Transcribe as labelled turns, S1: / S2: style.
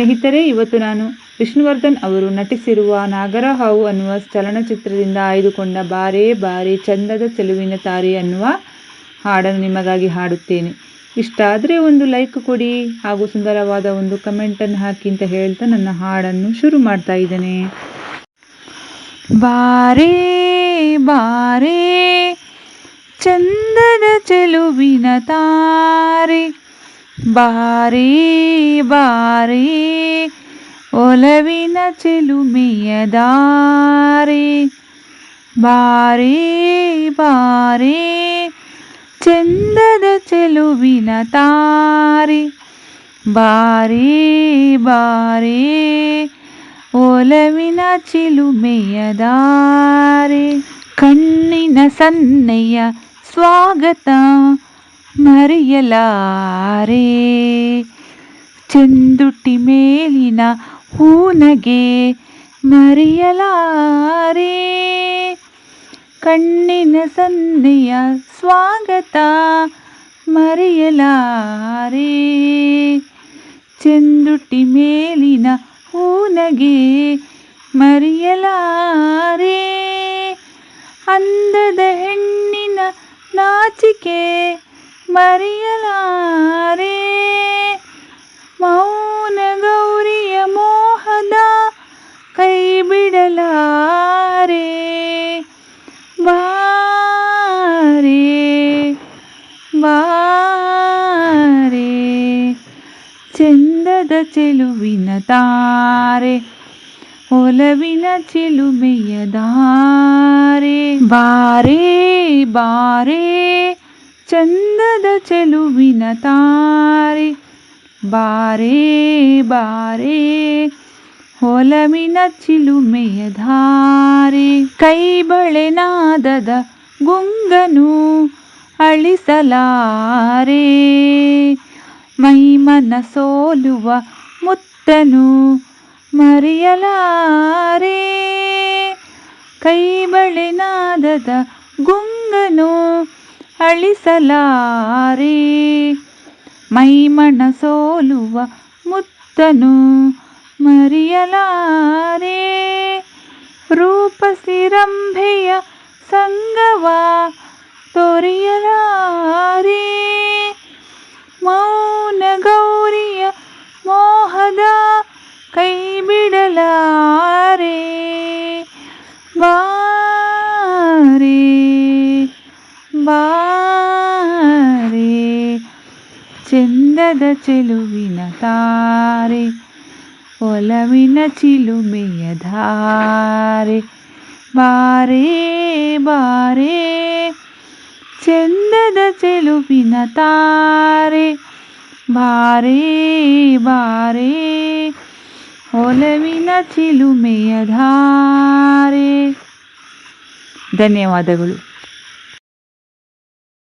S1: ಸ್ನೇಹಿತರೆ, ಇವತ್ತು ನಾನು ವಿಷ್ಣುವರ್ಧನ್ ಅವರು ನಟಿಸಿರುವ ನಾಗರಹಾವು ಅನ್ನುವ ಚಲನಚಿತ್ರದಿಂದ ಆಯ್ದುಕೊಂಡ ಬಾರೇ ಬಾರಿ ಚಂದದ ಚೆಲುವಿನ ತಾರೆ ಅನ್ನುವ ಹಾಡನ್ನು ನಿಮಗಾಗಿ ಹಾಡುತ್ತೇನೆ. ಇಷ್ಟ ಆದರೆ ಒಂದು ಲೈಕ್ ಕೊಡಿ ಹಾಗೂ ಸುಂದರವಾದ ಒಂದು ಕಮೆಂಟನ್ನು ಹಾಕಿ ಅಂತ ಹೇಳ್ತಾ ನನ್ನ ಹಾಡನ್ನು ಶುರು ಮಾಡ್ತಾ ಇದ್ದೇನೆ. ಬಾರೇ ಬಾರೇ ಚಂದದ ಚೆಲುವಿನ ತಾರೆ ಬಾರೇ ಬಾರೇ ಒಲವಿನ ಚೆಲುಮೆಯ ದಾರೆ ಬಾರೇ ಬಾರೇ ಚಂದದ ಚೆಲುವಿನ ತಾರೆ ಬಾರೇ ಬಾರೇ ಒಲವಿನ ಚಿಲುಮೆಯ ದಾರೆ ಕಣ್ಣಿನ ಸನ್ನೆಯ ಸ್ವಾಗತ ಮರೆಯಲಾರೆ. ಚೆಂದುಟಿ ಮೇಲಿನ ಹೂನಗೆ ಮರೆಯಲಾರೆ. ಕಣ್ಣಿನ ಸನ್ನೆಯ ಸ್ವಾಗತ ಮರೆಯಲಾರೆ. ಚೆಂದುಟಿ ಮೇಲಿನ ಹೂನಗೆ ಮರೆಯಲಾರೆ. ಅಂದದ ಹೆಣ್ಣಿನ ನಾಚಿಕೆ ಮರೆಯಲಾರೆ ಮೌನ ಗೌರಿಯ ಮೋಹದ ಕೈ ಬಿಡಲಾರೆ ಬಾರೆ ಬಾರೆ ಚಂದದ ಚೆಲುವಿನ ತಾರೆ ಒಲವಿನ ಚಿಲುಮೆಯ ದಾರೆ ಬಾರೇ ಬಾರೇ ಚಂದದ ಚೆಲುವಿನ ತಾರೆ, ಬಾರೇ ಬಾರೇ ಹೊಲಮಿನ ಚಿಲುಮೆಯ ಧಾರೆ ಕೈಬಳೆನಾದದ ಗುಂಗನು ಅಳಿಸಲಾರೆ ಮೈಮನ ಸೋಲುವ ಮುತ್ತನು ಮರೆಯಲಾರೆ ಕೈಬಳೆನಾದದ ಗುಂಗನು ಅಳಿಸಲಾರೆ. ಮೈಮನ ಸೋಲುವ ಮುತ್ತನು ಮರೆಯಲಾರೆ. ರೂಪಸಿರಂಭೆಯ ಸಂಗವ ಚಂದದ ಚೆಲುವಿನ ತಾರೆ ಒಲವಿನ ಚಿಲುಮೆಯ ಧಾರೆ ಬಾರೇ ಬಾರೇ ಚಂದದ ಚೆಲುವಿನ ತಾರೆ ಬಾರೇ ಬಾರೇ ಒಲವಿನ ಚಿಲುಮೆಯ ಧಾರೆ ಧನ್ಯವಾದಗಳು